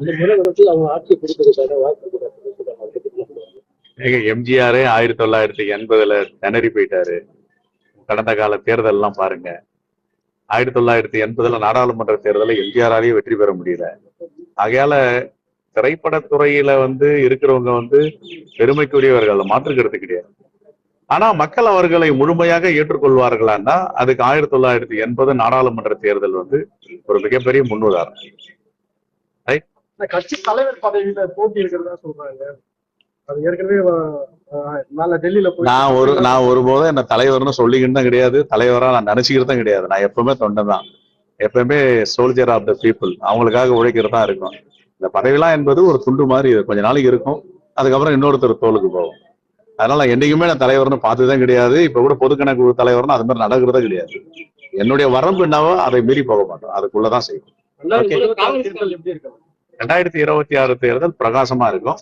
அந்த முறை அவங்க ஆட்சி பிடிக்கிறதுக்கான வாய்ப்பு எம்ஜிஆரே ஆயிரத்தி தொள்ளாயிரத்தி எண்பதுல திணறி போயிட்டாரு. கடந்த கால தேர்தல் எல்லாம் பாருங்க. ஆயிரத்தி தொள்ளாயிரத்தி எண்பதுல நாடாளுமன்ற தேர்தலில் எம்ஜிஆராலேயே வெற்றி பெற முடியல. ஆகையால திரைப்படத்துறையில வந்து இருக்கிறவங்க வந்து பெருமைக்குரியவர்கள் மாற்றுக்கிறது கிடையாது. ஆனா மக்கள் அவர்களை முழுமையாக ஏற்றுக்கொள்வார்களான்னா அதுக்கு ஆயிரத்தி தொள்ளாயிரத்தி எண்பது நாடாளுமன்ற தேர்தல் வந்து ஒரு மிகப்பெரிய முன்னுதாரணம். கட்சி தலைவர் பதவியில போட்டி இருக்கிறதா சொல்றாங்க. அது ஏற்கனவே மேல டெல்லியில போய் நான் ஒரு நான் ஒருபோதும் என்ன தலைவர்னு சொல்லிக்கிட்டு தான் கிடையாது. தலைவரா நான் நினைச்சுக்கிட்டு தான் கிடையாது. நான் எப்பவுமே தொண்டன் தான் எப்பவுமே சோல்ஜர் ஆஃப் த பீப்புள் அவங்களுக்காக உழைக்கிறது தான் இருக்கும். இந்த பதவிலாம் என்பது ஒரு துண்டு மாதிரி இது. கொஞ்ச நாளைக்கு இருக்கும். அதுக்கப்புறம் இன்னொருத்தர் தோலுக்கு போகும். அதனால என்னைக்குமே நான் தலைவர்னு பார்த்ததும் கிடையாது. இப்ப கூட பொதுக்கணக்கு தலைவர்னு அது மாதிரி நடக்கிறதே கிடையாது. என்னுடைய வரம்பு என்னவோ அதை மீறி போக மாட்டோம். அதுக்குள்ளதான் செய்யும் ரெண்டாயிரத்தி இருபத்தி ஆறு தேர்தல் பிரகாசமா இருக்கும்.